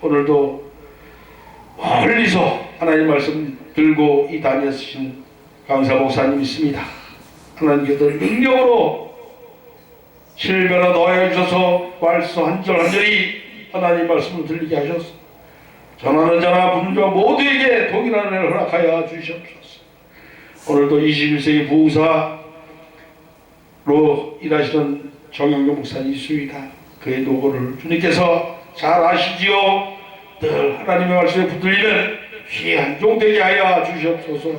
오늘도 멀리서 하나님 말씀 들고 이 다니시는 강사 목사님 있습니다. 하나님께서 능력으로 실변화 더해 주셔서 말씀 한절 한 절이 하나님 말씀을 들리게 하셨어. 전하는 자나 부는 자 모두에게 동일한 은혜를 허락하여 주시옵소서. 오늘도 21세기 부흥사로 일하시는 정영교 목사님 있습니다. 그의 노고를 주님께서 잘 아시지요. 늘 하나님의 말씀에 붙들리는 귀한 종 되게 하여 주시옵소서.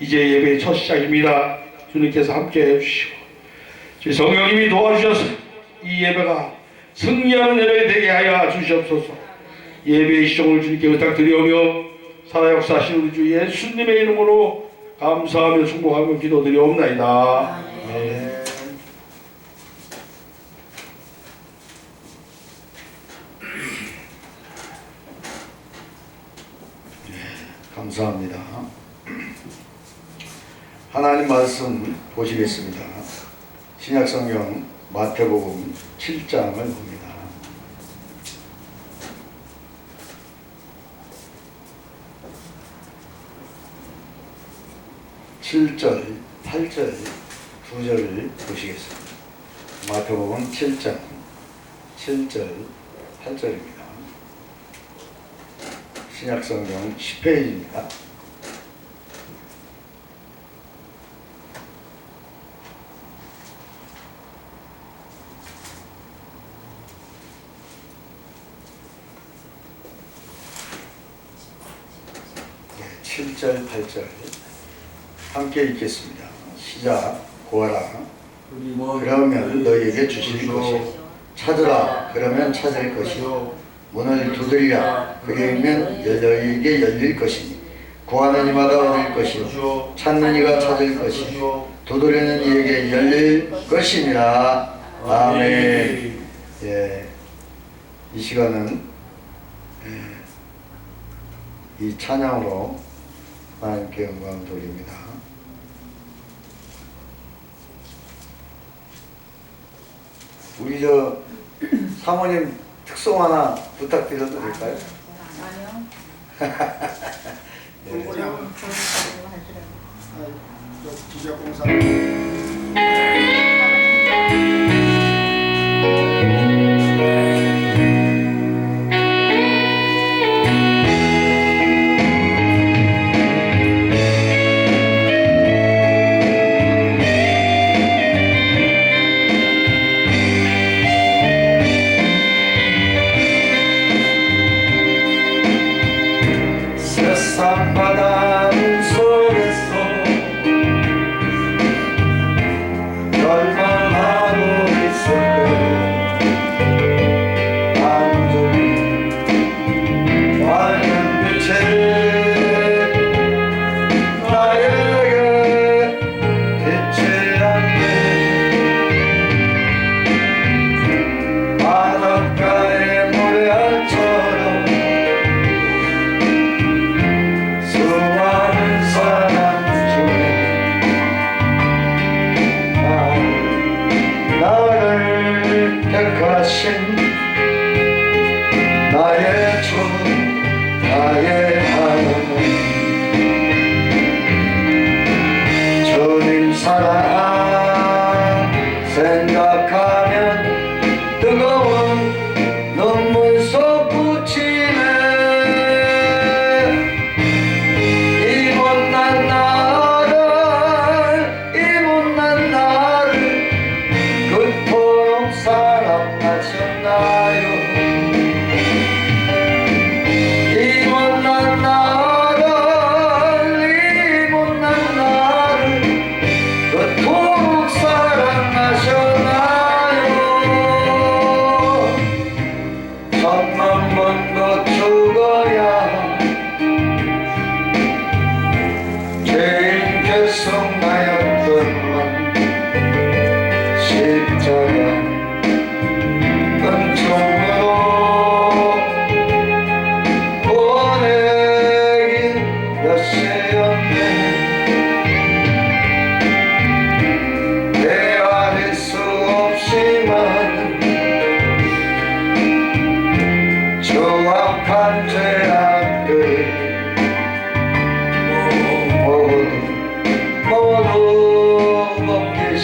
이제 예배의 첫 시작입니다. 주님께서 함께 해주시고 제 성령님이 도와주셔서 이 예배가 승리하는 예배 되게 하여 주시옵소서. 예배의 시종을 주님께 부탁드리오며 살아 역사하신 우리 주 예수님의 이름으로 감사하며 축복하며 기도드리옵나이다. 네. 감사합니다. 하나님 말씀 보시겠습니다. 신약성경 마태복음 7장을 봅니다. 칠절팔절두절을 보시겠습니다. 마태복음 7장 7절 8절입니다. 신약성경 10페이지입니다. 네, 7절, 8절 함께 읽겠습니다. 시작, 고하라. 그러면 너희에게 주실 것이 찾으라. 그러면 찾을 것이 문을 두드리라. 그리면 너희에게 열릴 것이니 구하는 이마다 얻을 것이요 찾는 이가 찾을 것이요 두드리는 이에게 열릴 것이니라. 아멘. 예, 이 시간은 예, 이 찬양으로 하나님께 영광 돌립니다. 우리 저 사모님 특송 하나 부탁드려도 될까요? 아니요. 네. 하고 공부하고 하더라고요. 기자공사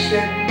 shit.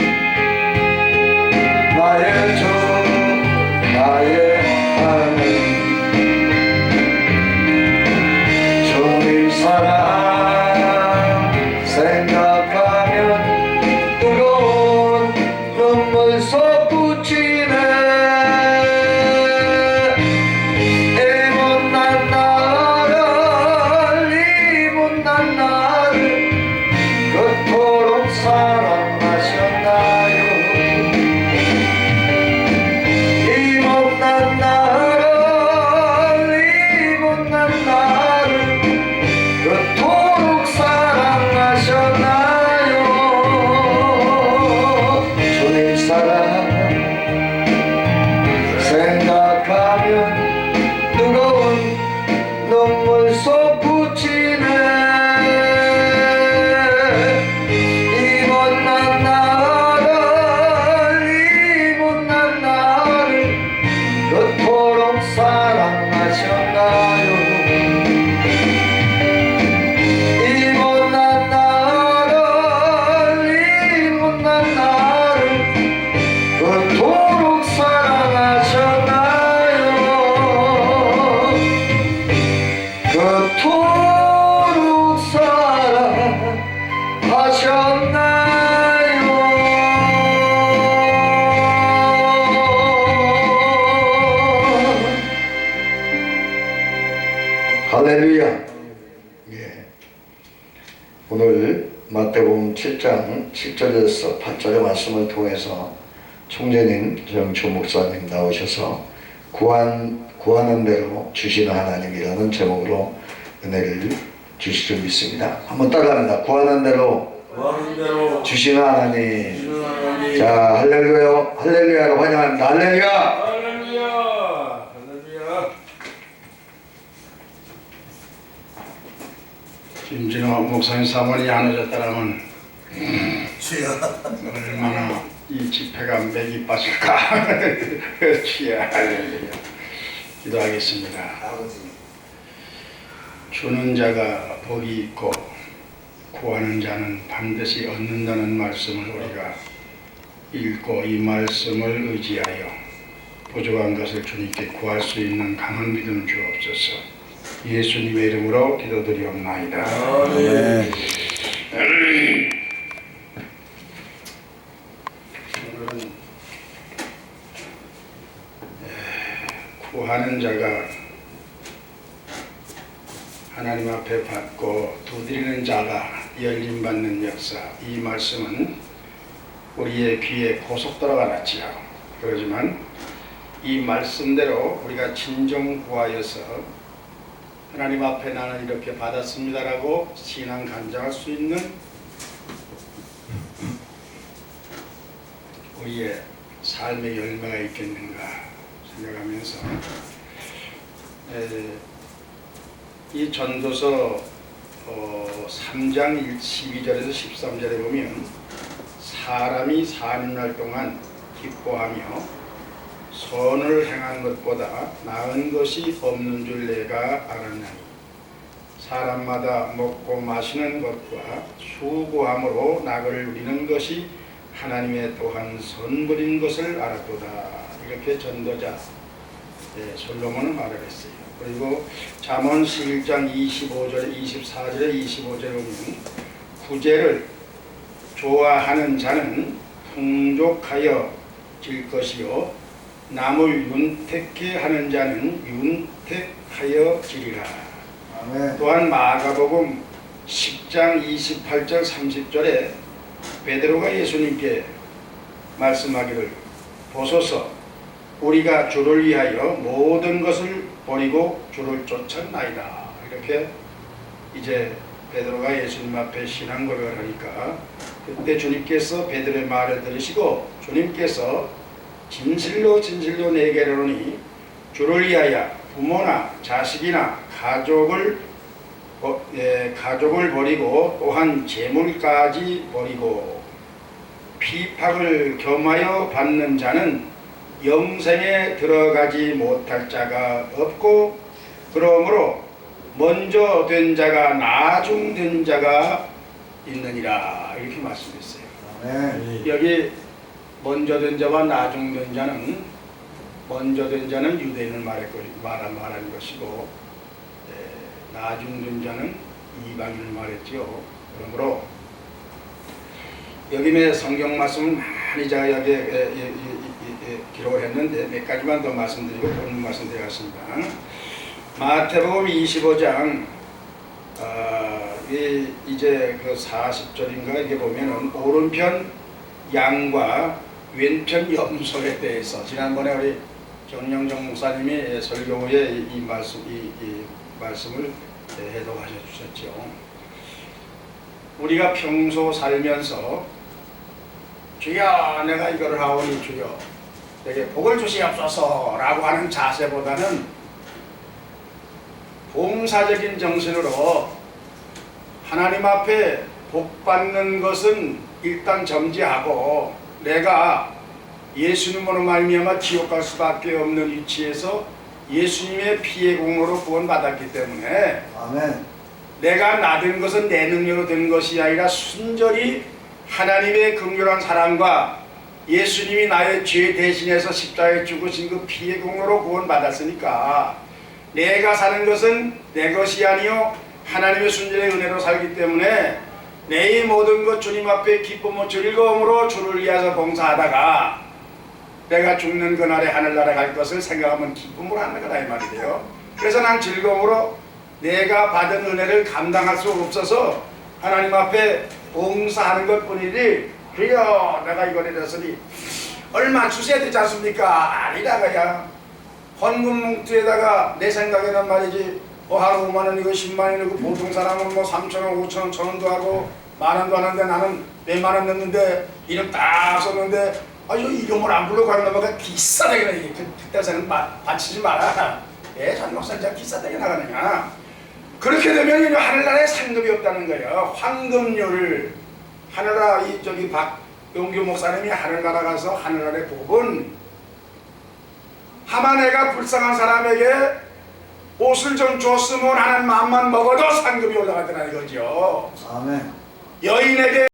할렐루야 예. 오늘 마태복음 7장 7절에서 8절의 말씀을 통해서 총재님 정초 목사님 나오셔서 구한, 구하는 대로 주시는 하나님이라는 제목으로 은혜를 주실 줄 믿습니다. 한번 따라합니다. 구하는 대로 구하는 대로 주시는 하나님. 주는 하나님 자, 할렐루야, 할렐루야로 환영합니다. 할렐루야 할렐루야 김진호 목사님 사모님이 안 오셨다라면 주여. 얼마나 이 집회가 맥이 빠질까? 주여. 할렐루야 기도하겠습니다. 아버지. 주는 자가 복이 있고 구하는 자는 반드시 얻는다는 말씀을 우리가 읽고 이 말씀을 의지하여 부족한 것을 주님께 구할 수 있는 강한 믿음 주옵소서 예수님의 이름으로 기도드리옵나이다. 오늘은 구하는 자가 하나님 앞에 받고 두드리는 자가 열림 받는 역사. 이 말씀은 우리의 귀에 고속도로가 났지요 그러지만 이 말씀대로 우리가 진정 구하여서 하나님 앞에 나는 이렇게 받았습니다라고 신앙 간장할 수 있는 우리의 삶의 열매가 있겠는가 생각하면서 에, 이 전도서 어, 3장 12절에서 13절에 보면 사람이 사는 날 동안 기뻐하며 선을 행한 것보다 나은 것이 없는 줄 내가 알았나니 사람마다 먹고 마시는 것과 수고함으로 낙을 누리는 것이 하나님의 또한 선물인 것을 알았도다 이렇게 전도자 예, 솔로몬은 말을 했어요. 그리고 잠언 11장 25절 24절에 25절에 보면 구제를 좋아하는 자는 풍족하여 질 것이요 남을 윤택해 하는 자는 윤택하여 지리라. 아멘. 또한 마가복음 10장 28절 30절에 베드로가 예수님께 말씀하기를 보소서 우리가 주를 위하여 모든 것을 버리고 주를 쫓았나이다 이렇게 이제 베드로가 예수님 앞에 신앙 고백을 하니까 그때 주님께서 베드로의 말을 들으시고 주님께서 진실로 진실로 내게 이르노니 주를 위하여 부모나 자식이나 가족을 버- 예, 가족을 버리고 또한 재물까지 버리고 피팍을 겸하여 받는 자는 영생에 들어가지 못할 자가 없고 그러므로 먼저 된 자가 나중 된 자가 있느니라 이렇게 말씀했어요. 아멘. 여기 먼저 된 자와 나중 된 자는 먼저 된 자는 유대인을 말했고 말한 말한 것이고 에, 나중 된 자는 이방인을 말했지요. 그러므로 여기에 성경 말씀을 많이 제가 여기 에 에, 에, 기록을 했는데 몇 가지만 더 말씀드리고 본문 말씀드리겠습니다. 마태복음 25장 어, 이, 이제 그 40절인가 이게 보면은 오른편 양과 왼편 염소에 대해서 지난번에 우리 정영정 목사님이 설교 후에 이, 이 말씀 이, 이 말씀을 해독하셔 주셨죠. 우리가 평소 살면서 주여 내가 이거를 하오니 주여 내게 복을 주시옵소서라고 하는 자세보다는 봉사적인 정신으로 하나님 앞에 복 받는 것은 일단 점지하고 내가 예수님으로 말미암아 지옥 갈 수밖에 없는 위치에서 예수님의 피의 공로로 구원받았기 때문에 아멘. 내가 나된 것은 내 능력으로 된 것이 아니라 순전히 하나님의 긍휼한 사랑과 예수님이 나의 죄 대신해서 십자가에 죽으신 그 피의 공로로 구원받았으니까 내가 사는 것은 내 것이 아니요 하나님의 순전의 은혜로 살기 때문에 내 모든 것 주님 앞에 기쁨과 즐거움으로 주를 위해서 봉사하다가 내가 죽는 그날에 하늘나라 갈 것을 생각하면 기쁨으로 하는 거다 이 말이에요. 그래서 난 즐거움으로 내가 받은 은혜를 감당할 수 없어서 하나님 앞에 봉사하는 것 뿐이지 주여 내가 이걸 해줬으니 얼마 주셔야 되지 않습니까? 아니다가야 헌금 뭉투에다가 내 생각에는 말이지 뭐 하루 5만 원이고 10만 원이고 보통 사람은 뭐 3천 원, 5천 원, 천 원도 하고 만 원도 하는데 나는 몇만 원 넣는데 이름 딱 썼는데 아유 이름을 안 부르고 가는 비싸다게 이게 그, 그때서는 바치지 마라. 예 전목사 진짜 비싸다게 나가느냐. 그렇게 되면 이 하늘나라에 상급이 없다는 거예요. 황금률 하늘나라 이 저기 박용규 목사님이 하늘나라 가서 하늘나라의 복은 하만애가 불쌍한 사람에게 옷을 좀 줬으면 하는 마음만 먹어도 상급이 올라가더라 이거죠. 아멘. 여인에게